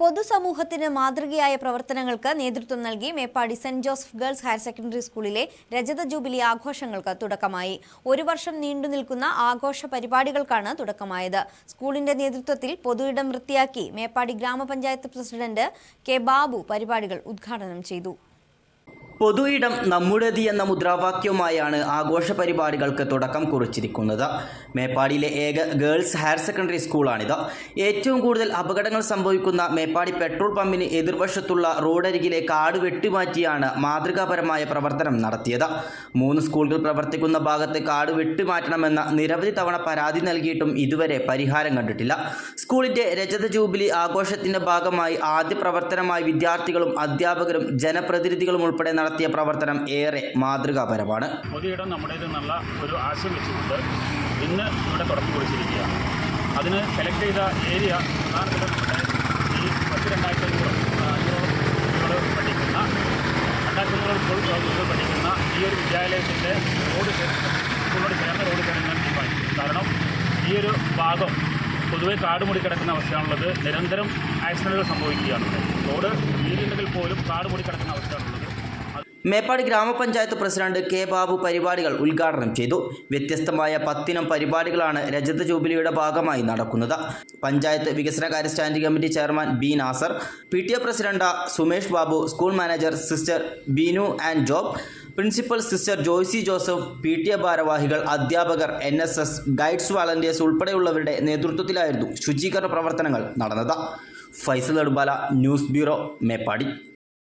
പൊതുസമൂഹത്തിന് മാതൃകയായ പ്രവർത്തനങ്ങൾക്ക് നേതൃത്വം നൽകി Meppadi saint Joseph girls higher secondary സ്കൂളിലെ രജത ജൂബിലി ആഘോഷങ്ങൾക്ക് തുടക്കമായി. ഒരു വർഷം നീണ്ടു നിൽക്കുന്ന ആഘോഷ പരിപാടികൾക്കാണ് തുടക്കമായത്. സ്കൂളിന്റെ നേതൃത്വത്തിൽ പൊതു ഇടം വൃത്തിയാക്കി മേപ്പാടി ഗ്രാമപഞ്ചായത്ത് പ്രസിഡന്റ് കെ ബാബു പരിപാടികൾ ഉദ്ഘാടനം ചെയ്തു. പൊതു ഇടം നമ്മുടേത് എന്ന മുദ്രാവാക്യവുമായാണ് ആഘോഷ പരിപാടികൾക്ക് തുടക്കം കുറിച്ചിരിക്കുന്നത്. മേപ്പാടിയിലെ ഏക ഗേൾസ് ഹയർ സെക്കൻഡറി സ്കൂളാണിത്. ഏറ്റവും കൂടുതൽ അപകടങ്ങൾ സംഭവിക്കുന്ന മേപ്പാടി പെട്രോൾ പമ്പിന് എതിർവശത്തുള്ള റോഡരികിലെ കാട് വെട്ടിമാറ്റിയാണ് മാതൃകാപരമായ പ്രവർത്തനം നടത്തിയത്. മൂന്ന് സ്കൂളുകൾ പ്രവർത്തിക്കുന്ന ഭാഗത്ത് കാട് വെട്ടിമാറ്റണമെന്ന നിരവധി തവണ പരാതി നൽകിയിട്ടും ഇതുവരെ പരിഹാരം കണ്ടിട്ടില്ല. സ്കൂളിന്റെ രജത ജൂബിലി ആഘോഷത്തിന്റെ ഭാഗമായി ആദ്യ പ്രവർത്തനമായി വിദ്യാർത്ഥികളും അധ്യാപകരും ജനപ്രതിനിധികളും ഉൾപ്പെടെ നടത്തിയ പ്രവർത്തനം ഏറെ മാതൃകാപരമാണ്. പൊതുയിടം നല്ല ഒരു ആശയം വെച്ചുകൊണ്ട് ഇന്ന് ഇവിടെ തുറന്നു കുറിച്ചിരിക്കുകയാണ്. അതിന് സെലക്ട് ചെയ്ത ഏരിയ പ്രധാനപ്പെട്ട നമ്മുടെ ഈ പത്ത് രണ്ടായിരത്തി അഞ്ഞൂറ് അഞ്ഞൂറോളം പഠിക്കുന്ന രണ്ടായിരത്തി അഞ്ഞൂറ് സ്കൂൾ പഠിക്കുന്ന ഈ ഒരു വിദ്യാലയത്തിന്റെ റോഡ് സ്കൂളിനോട് ചേർന്ന റോഡ് ചേർന്ന് തീരുമാനിച്ചു കാരണം ഈ ഒരു ഭാഗം പൊതുവെ കാട് മൂടി കിടക്കുന്ന അവസ്ഥയാണുള്ളത്. നിരന്തരം ആക്സിഡന്റുകൾ സംഭവിക്കുകയാണ്. റോഡ് വീതിയുണ്ടെങ്കിൽ പോലും കാട് മൂടി കിടക്കുന്ന അവസ്ഥയാണുള്ളത്. മേപ്പാടി ഗ്രാമപഞ്ചായത്ത് പ്രസിഡന്റ് കെ ബാബു പരിപാടികൾ ഉദ്ഘാടനം ചെയ്തു. വ്യത്യസ്തമായ പത്തിനം പരിപാടികളാണ് രജത ജൂബിലിയുടെ ഭാഗമായി നടക്കുന്നത്. പഞ്ചായത്ത് വികസന കാര്യ standing committee chairman B Nasar P T A president Sumesh Babu school manager sister Beenu and Job principal sister Joycy Joseph P T A ഭാരവാഹികൾ അധ്യാപകർ N S S guides volunteers ഉൾപ്പെടെയുള്ളവരുടെ നേതൃത്വത്തിലായിരുന്നു ശുചീകരണ പ്രവർത്തനങ്ങൾ നടന്നത്. Faisal Nedumbala news bureau Meppadi.